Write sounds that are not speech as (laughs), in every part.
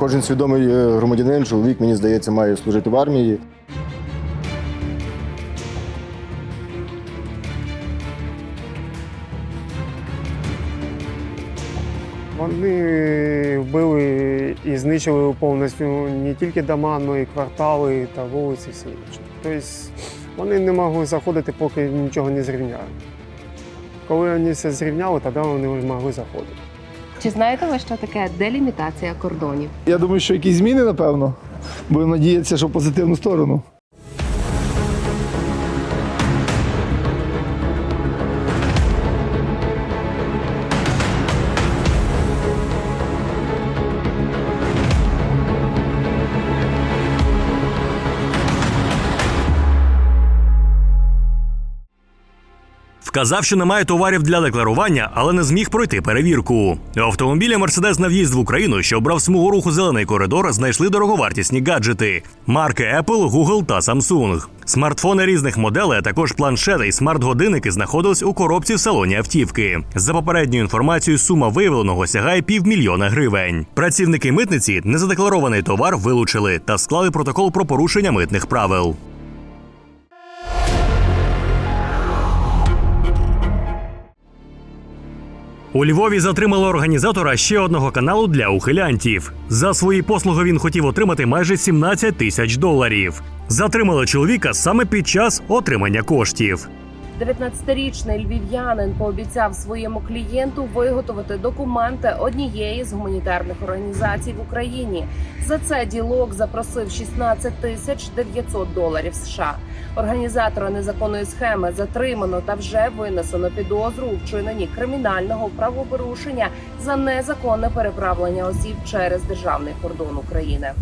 кожен свідомий е, громадянин, чоловік, мені здається, має служити в армії. Вони вбили і знищили повністю не тільки дома, але й квартали та вулиці всі. Тобто вони не могли заходити, поки нічого не зрівняли. Коли вони все зрівняли, тоді вони могли заходити. Чи знаєте ви, що таке делімітація кордонів? Я думаю, що якісь зміни, напевно. Будемо надіятися, що в позитивну сторону. Вказав, що немає товарів для декларування, але не зміг пройти перевірку. Автомобіля Мерседес на в'їзд в Україну, що обрав смугу руху зелений коридор, знайшли дороговартісні гаджети марки Apple, Google та Samsung. Смартфони різних моделей, а також планшети і смарт-годинники знаходились у коробці в салоні автівки. За попередньою інформацією, сума виявленого сягає півмільйона гривень. Працівники митниці незадекларований товар вилучили та склали протокол про порушення митних правил. У Львові затримали організатора ще одного каналу для ухилянтів. За свої послуги він хотів отримати майже 17 тисяч доларів. Затримали чоловіка саме під час отримання коштів. 19-річний львів'янин пообіцяв своєму клієнту виготовити документи однієї з гуманітарних організацій в Україні. За це ділок запросив 16 тисяч 900 доларів США. Організатора незаконної схеми затримано та вже винесено підозру у вчиненні кримінального правопорушення за незаконне переправлення осіб через державний кордон України.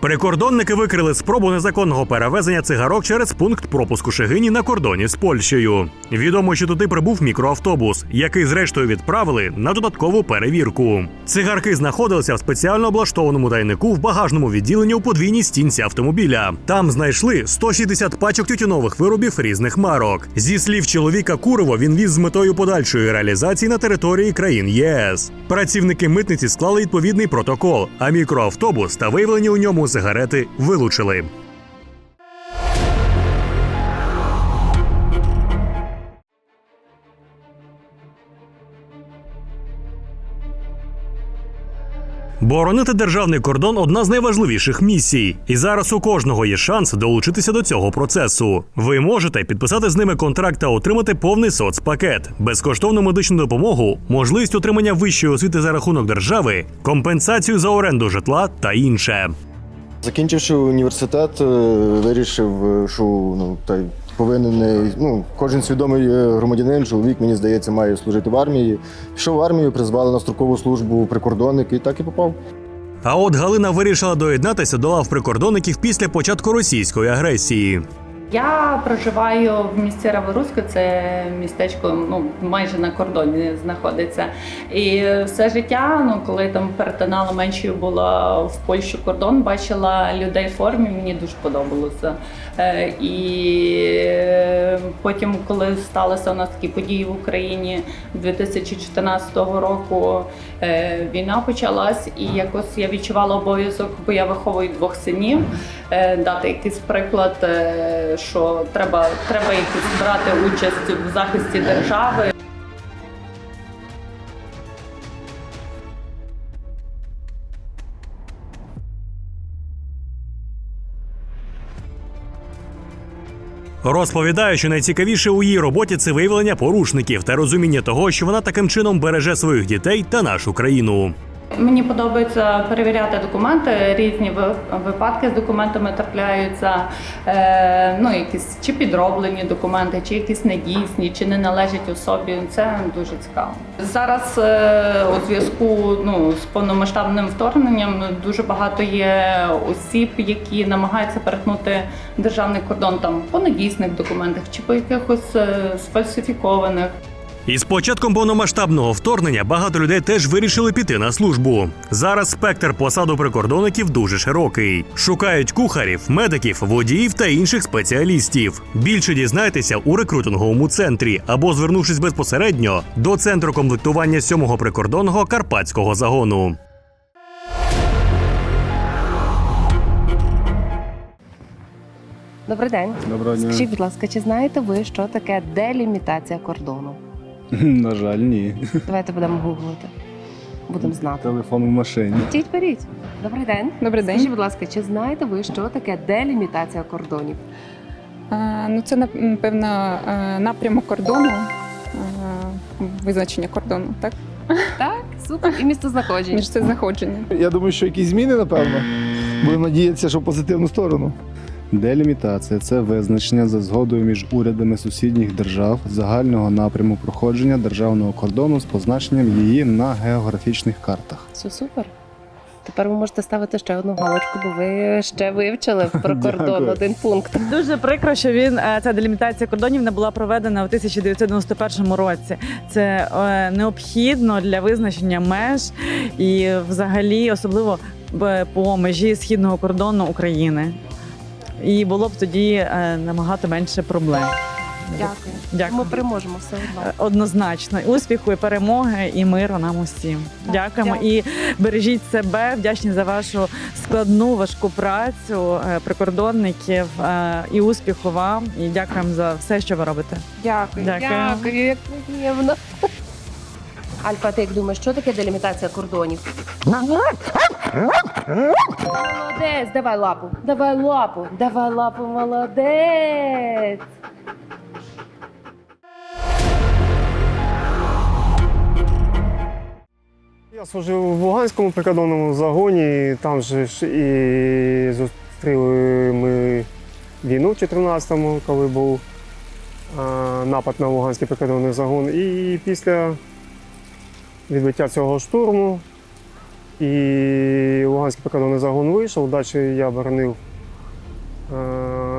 Прикордонники викрили спробу незаконного перевезення цигарок через пункт пропуску Шегині на кордоні з Польщею. Відомо, що туди прибув мікроавтобус, який зрештою відправили на додаткову перевірку. Цигарки знаходилися в спеціально облаштованому тайнику в багажному відділенні у подвійній стінці автомобіля. Там знайшли 160 пачок тютюнових виробів різних марок. Зі слів чоловіка Курова, він віз з метою подальшої реалізації на території країн ЄС. Працівники митниці склали відповідний протокол, а мікроавтобус та виявлені у ньому сигарети вилучили. Боронити державний кордон одна з найважливіших місій, і зараз у кожного є шанс долучитися до цього процесу. Ви можете підписати з ними контракт та отримати повний соцпакет, безкоштовну медичну допомогу, можливість отримання вищої освіти за рахунок держави, компенсацію за оренду житла та інше. Закінчивши університет, е, вирішив, е, що ну, та й повинен е, ну, кожен свідомий громадянин, чоловік, мені здається, має служити в армії. Пішов в армію, призвали на строкову службу прикордонник і так і попав. А от Галина вирішила доєднатися до лав прикордонників після початку російської агресії. Я проживаю в місті Раворусько, це містечко ну, майже на кордоні знаходиться. І все життя, ну коли там перетинала меншою була в Польщу кордон, бачила людей в формі, мені дуже подобалося. Е, І е, потім, коли сталися у нас такі події в Україні 2014 року, е, війна почалась, і якось я відчувала обов'язок, бо я виховую двох синів, дати якийсь приклад, е, що треба, треба якось брати участь в захисті держави. Розповідає, що найцікавіше у її роботі це виявлення порушників та розуміння того, що вона таким чином береже своїх дітей та нашу країну. Мені подобається перевіряти документи. Різні ви- випадки з документами трапляються. Е, ну, якісь чи підроблені документи, чи якісь недійсні, чи не належать особі. Це дуже цікаво. Зараз е, у зв'язку ну, з повномасштабним вторгненням дуже багато є осіб, які намагаються перетнути державний кордон там по недійсних документах чи по якихось е, сфальсифікованих. І з початком повномасштабного вторгнення багато людей теж вирішили піти на службу. Зараз спектр посад у прикордонників дуже широкий. Шукають кухарів, медиків, водіїв та інших спеціалістів. Більше дізнайтеся у рекрутинговому центрі або звернувшись безпосередньо до центру комплектування 7-го прикордонного карпатського загону. Добрий день. Доброго дня. Скажіть, будь ласка, чи знаєте ви, що таке делімітація кордону? (laughs) На жаль, ні. Давайте будемо гуглити. Будемо знати. Телефон в машині. Тіть беріть. Добрий день. Добрий день. Скажіть, будь ласка, чи знаєте ви, що таке делімітація кордонів? Е, Ну, це напевно е, напрямок кордону, е, визначення кордону, так? Так, супер. І місто знаходження. Між це знаходження. Я думаю, що якісь зміни, напевно. Будемо надіятися, що в позитивну сторону. Делімітація це визначення за згодою між урядами сусідніх держав загального напряму проходження державного кордону з позначенням її на географічних картах. Все супер. Тепер ви можете ставити ще одну галочку, бо ви ще вивчили (laughs) про кордон один пункт. Дуже прикро, що він е, ця делімітація кордонів не була проведена у 1991 році. Це е, необхідно для визначення меж і, взагалі, особливо по межі східного кордону України. І було б тоді е, набагато менше проблем. Дякую. Дякую. Ми переможемо все одно. Е, Однозначно, успіху і перемоги, і миру нам усім. Дякуємо дякую. і бережіть себе. Вдячні за вашу складну важку працю е, прикордонників і успіху вам. І дякуємо за все, що ви робите. Дякую. Дякую. Дякую, як приємно. Альфа, ти як думаєш, що таке делімітація кордонів? Молодець, давай лапу, давай лапу, давай лапу, молодець. Я служив в Луганському прикордонному загоні, там же ж і зустріли ми війну в 14-му, коли був напад на Луганський прикордонний загон. І після відбиття цього штурму і Луганський прикордонний загон вийшов, далі я боронив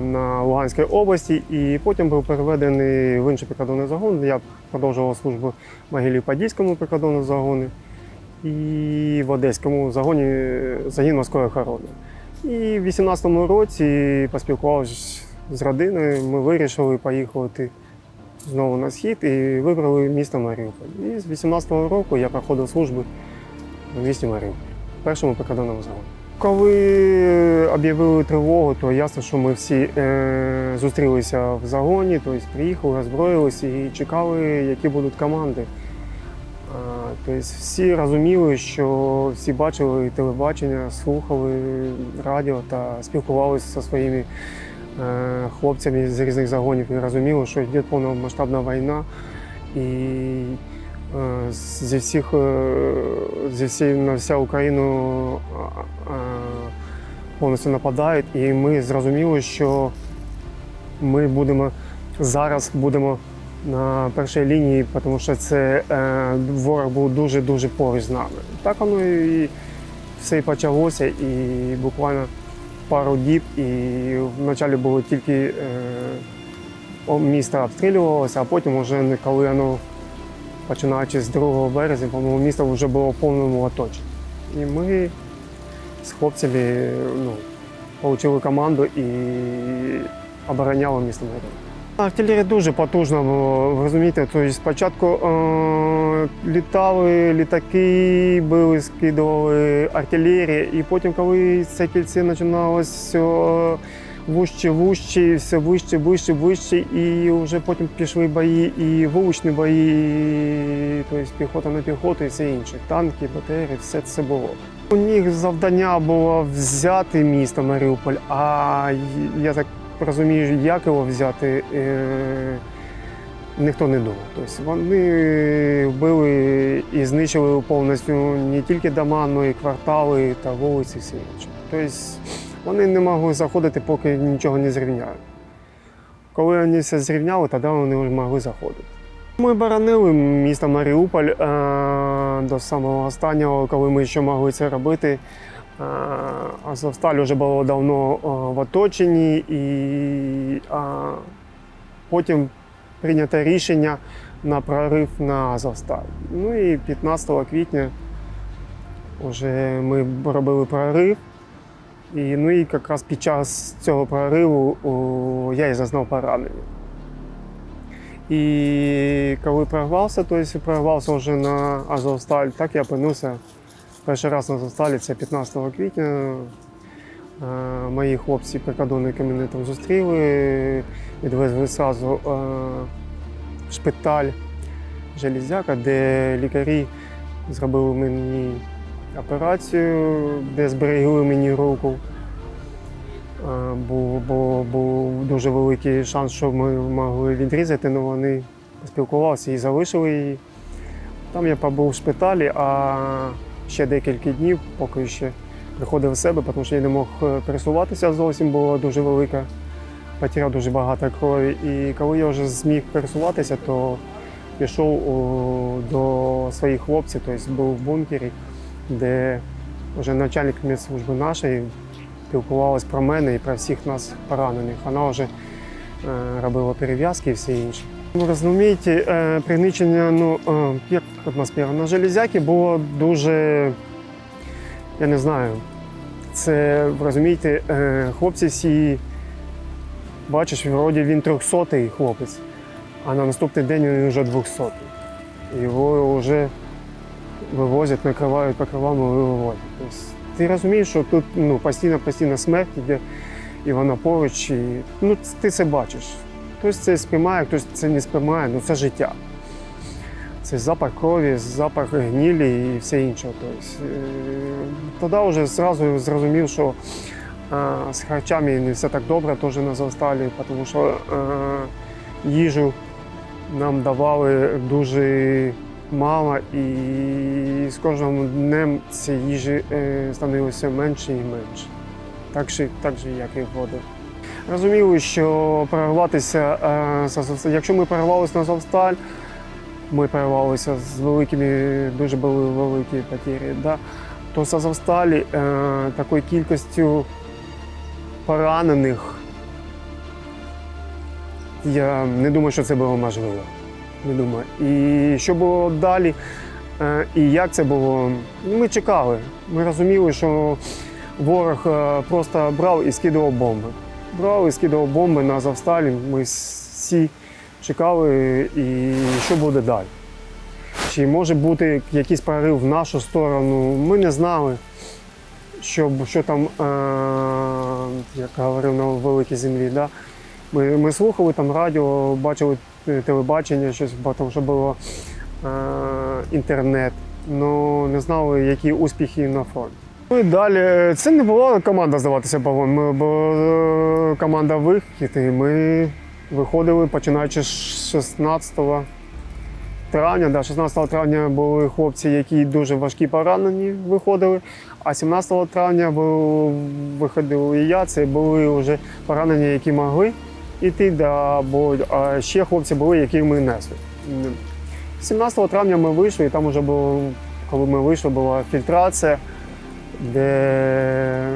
на Луганській області і потім був переведений в інший прикордонний загон. Я продовжував службу в Могилі-Подільському прикордонному загоні і в Одеському загоні е, загін морської охорони. І в 18-му році, поспілкувавшись з родиною, ми вирішили поїхати знову на схід і вибрали місто Маріуполь. І з 18-го року я проходив службу в місті Маріуполь, першому прикордонному загоні. Коли об'явили тривогу, то ясно, що ми всі е, зустрілися в загоні, тобто приїхали, озброїлися і чекали, які будуть команди. Тобто всі розуміли, що всі бачили телебачення, слухали радіо та спілкувалися зі своїми е, хлопцями з різних загонів і розуміли, що йде повномасштабна війна. І е, зі всіх, е, зі всі, на вся Україну повністю нападають. І ми зрозуміли, що ми будемо зараз будемо на першій лінії, тому що це е, ворог був дуже-дуже поруч з нами. Так воно і все і почалося, і буквально пару діб, і вначалі було тільки е, місто обстрілювалося, а потім вже коли воно, починаючи з 2 березня, по-моєму, місто вже було в повному оточенні. І ми з хлопцями ну, отримали команду і обороняли місто Маріуполь. Артилерія дуже потужна була, розумієте. Тобто спочатку е, літали літаки, били, скидували артилерія, і потім, коли це кільце починалося все вужче, вужче, все вище, вище, вище, і вже потім пішли бої, і вуличні бої, тобто піхота на піхоту і все інше. Танки, БТРи, все це було. У них завдання було взяти місто Маріуполь, а я так розумію, як його взяти, е, ніхто не думав. Тобто вони вбили і знищили повністю не тільки дома, але й квартали та вулиці, все інше. Тобто вони не могли заходити, поки нічого не зрівняли. Коли вони все зрівняли, тоді вони вже могли заходити. Ми боронили місто Маріуполь е, до самого останнього, коли ми ще могли це робити. Е, Азовсталь вже було давно е, в оточенні, і потім прийнято рішення на прорив на Азовсталь. Ну і 15 квітня вже ми робили прорив. І, ну і якраз під час цього прориву о, я і зазнав поранення. І коли прорвався, то есть прорвався вже на Азовсталь, так я опинився перший раз на Азовсталі, це 15 квітня. Е, Мої хлопці прикордонники мене там зустріли, відвезли одразу е, в шпиталь Железяка, де лікарі зробили мені операцію, де зберегли мені руку. Е, Був, бо був дуже великий шанс, що ми могли відрізати, але вони поспілкувалися і залишили її. Там я побув в шпиталі, а ще декілька днів, поки ще приходив в себе, тому що я не мог е, пересуватися зовсім, була дуже велика, потеряв дуже багато крові. І коли я вже зміг пересуватися, то пішов до своїх хлопців, тобто був в бункері, де вже начальник медслужби нашої спілкувалась про мене і про всіх нас поранених. Вона вже е, робила перев'язки і все інше. Ви розумієте, е, пригнічення, ну як атмосфера на железяки було дуже, я не знаю, це розумієте, е, хлопці всі, бачиш, вроді він 300-й хлопець, а на наступний день він вже 200-й. Його вже вивозять, накривають покривами вивозять. Тобто, ти розумієш, що тут ну, постійно, постійно смерть іде, і вона поруч, і ну, ти це бачиш. Хтось це сприймає, хтось це не сприймає, ну це життя. Це запах крові, запах гнілі і все інше. Тобто, тоді вже зразу зрозумів, що е, з харчами не все так добре теж на Завсталі, тому що е, їжу нам давали дуже мало, і з кожним днем цієї їжі становилося менше і менше. Так же, так же як і води. Розуміли, що перерватися, якщо ми перервалися на Азовсталь, ми перервалися з великими, дуже були великі потери, да? то з Азовсталі е, такою кількістю поранених я не думаю, що це було можливо. Не думаю. І що було далі, е, і як це було, ми чекали. Ми розуміли, що ворог е, просто брав і скидував бомби. Брав і скидував бомби на Азовсталі. Ми всі чекали, і що буде далі. Чи може бути якийсь прорив в нашу сторону, ми не знали, що, що там, е, як говорив на великій землі. Да? Ми, ми слухали там радіо, бачили е, телебачення, щось, тому що було е, інтернет, але не знали, які успіхи на фронті. Ну і далі це не була команда здаватися полон. Ми була е, команда вихід, і ми виходили починаючи з 16 травня. Да, 16 травня були хлопці, які дуже важкі поранені виходили. А 17 травня був, виходив і я. Це були вже поранені, які могли йти, да, бо а ще хлопці були, які ми несли. 17 травня ми вийшли, і там вже було, коли ми вийшли, була фільтрація, де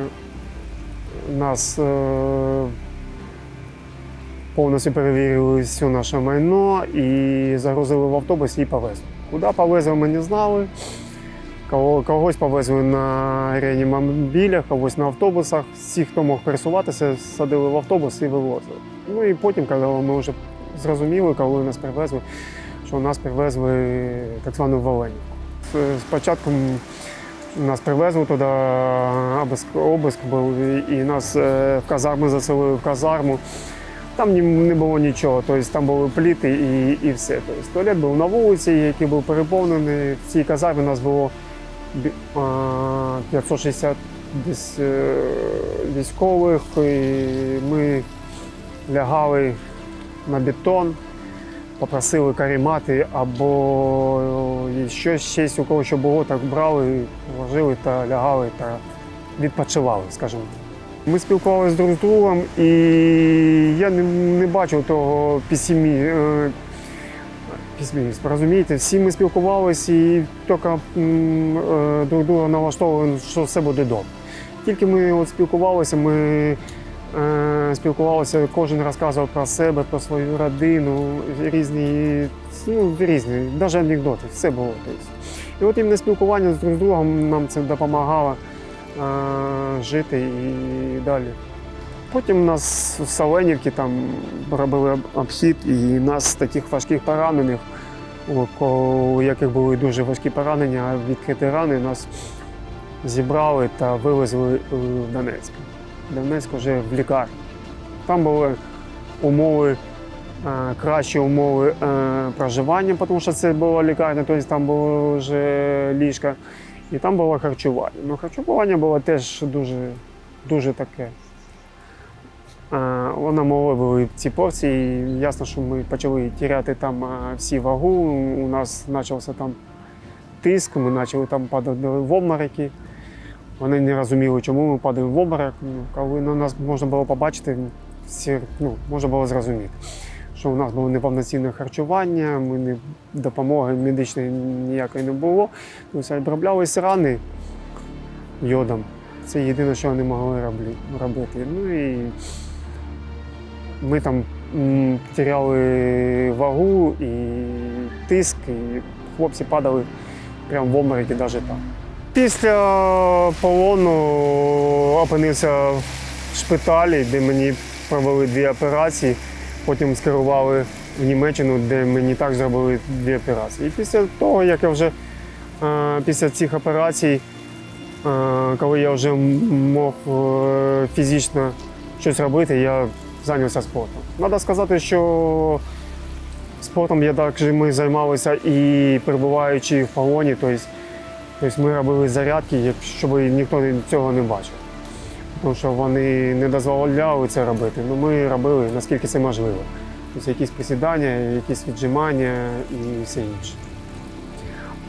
нас е, повністю перевірили все наше майно і загрузили в автобус і повезли. Куди повезли, ми не знали. Когось повезли на реанімобілях, когось на автобусах. Всі, хто мог пересуватися, садили в автобус і вивозили. Ну і потім, коли ми вже зрозуміли, коли нас привезли, що нас привезли так звану Воленівку. Спочатку нас привезли туди, обиск, обиск був, і- і нас е, в казарму заселили в казарму. Там не було нічого, тобто там були пліти і, і все. Тобто, туалет був на вулиці, який був переповнений. В цій казармі нас було 560 десь е, військових. І ми лягали на бетон, попросили карімати або щось, щось у кого що було, так брали, вложили та лягали та відпочивали, скажімо. Ми спілкувалися друг з другом, і я не, не бачив того пісімі, е, песимізм, розумієте? Всі ми спілкувалися і тільки е, друг друга налаштовували, що все буде добре. Тільки ми от спілкувалися, ми е, спілкувалися, кожен розказував про себе, про свою родину, різні, ну, різні, навіть анекдоти, все було. І от іменно спілкування з друг з другом нам це допомагало жити і далі. Потім нас в Саленівці там робили обхід, і нас таких важких поранених, у яких були дуже важкі поранення, відкриті рани, нас зібрали та вивезли е, в Донецьк. Донецьк вже в лікарню. Там були умови, е, кращі умови е, проживання, тому що це була лікарня, тобто там було вже ліжка. І там було харчування. Ну, харчування було теж дуже, дуже таке. Вона мали були ці порції. і Ясно, що ми почали тіряти там всі вагу. У нас почався там тиск, ми почали там падати в обмороки. Вони не розуміли, чому ми падаємо в обморок. Ну, Коли на нас можна було побачити, всі, ну, можна було зрозуміти, що у нас було неповноцінне харчування, ми не, допомоги медичної ніякої не було. Тобто оброблялись рани йодом. Це єдине, що вони могли робити. Ну і ми там теряли вагу і тиск, і хлопці падали прямо в обмороки навіть там. Після полону опинився в шпиталі, де мені провели дві операції. Потім скерували в Німеччину, де мені також зробили дві операції. І після того, як я вже е, після цих операцій, е, коли я вже мог е, фізично щось робити, я зайнявся спортом. Треба сказати, що спортом я також ми займалися і перебуваючи в полоні. Тобто ми робили зарядки, щоб ніхто цього не бачив. Тому що вони не дозволяли це робити. Ну, ми робили наскільки це можливо. Тобто якісь присідання, якісь віджимання і все інше.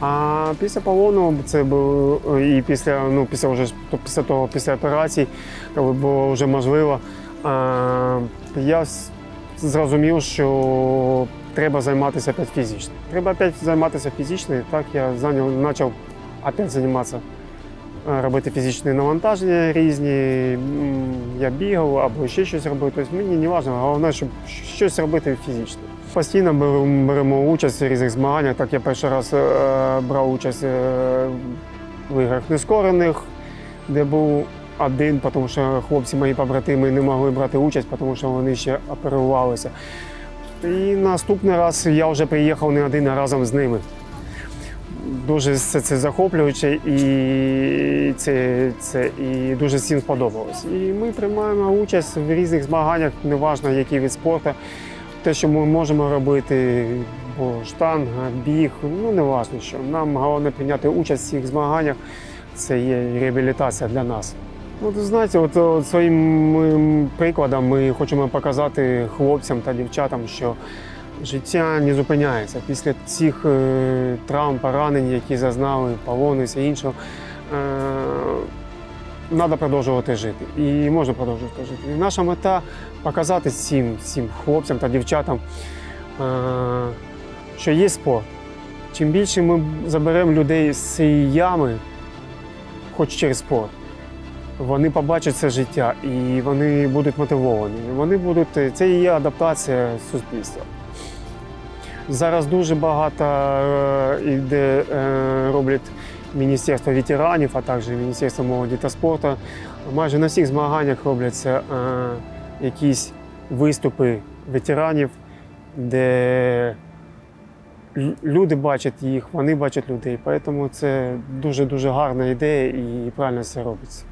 А після полону це було і після, ну, після, вже, після того, після операцій, коли було вже можливо, а, я зрозумів, що треба займатися опять фізично. Треба опять займатися фізично, і так я зайняв, почав опять займатися, робити фізичні навантаження різні. Я бігав або ще щось робив. Тобто мені не важливо, головне, щоб щось робити фізично. Постійно беремо, беремо участь у різних змаганнях. Так я перший раз е, брав участь е, в іграх нескорених, де був один, тому що хлопці мої побратими не могли брати участь, тому що вони ще оперувалися. І наступний раз я вже приїхав не один, а разом з ними. Дуже це, це захоплююче і це, це і дуже всім сподобалось. І ми приймаємо участь в різних змаганнях, неважно який від спорту. Те, що ми можемо робити, бо штанга, біг, ну не важно що. Нам головне прийняти участь в цих змаганнях. Це є реабілітація для нас. Ну, ви знаєте, от, от своїм прикладом ми хочемо показати хлопцям та дівчатам, що життя не зупиняється. Після цих е, травм, поранень, які зазнали, полону і іншого, е, треба продовжувати жити. І можна продовжувати жити. І наша мета показати всім, всім хлопцям та дівчатам, е, що є спорт. Чим більше ми заберемо людей з цієї ями, хоч через спорт, вони побачать це життя і вони будуть мотивовані. Вони будуть, це і є адаптація суспільства. Зараз дуже багато е, іде, е, роблять Міністерство ветеранів, а також Міністерство молоді та спорту. Майже на всіх змаганнях робляться е, якісь виступи ветеранів, де люди бачать їх, вони бачать людей. Тому це дуже-дуже гарна ідея і правильно все робиться.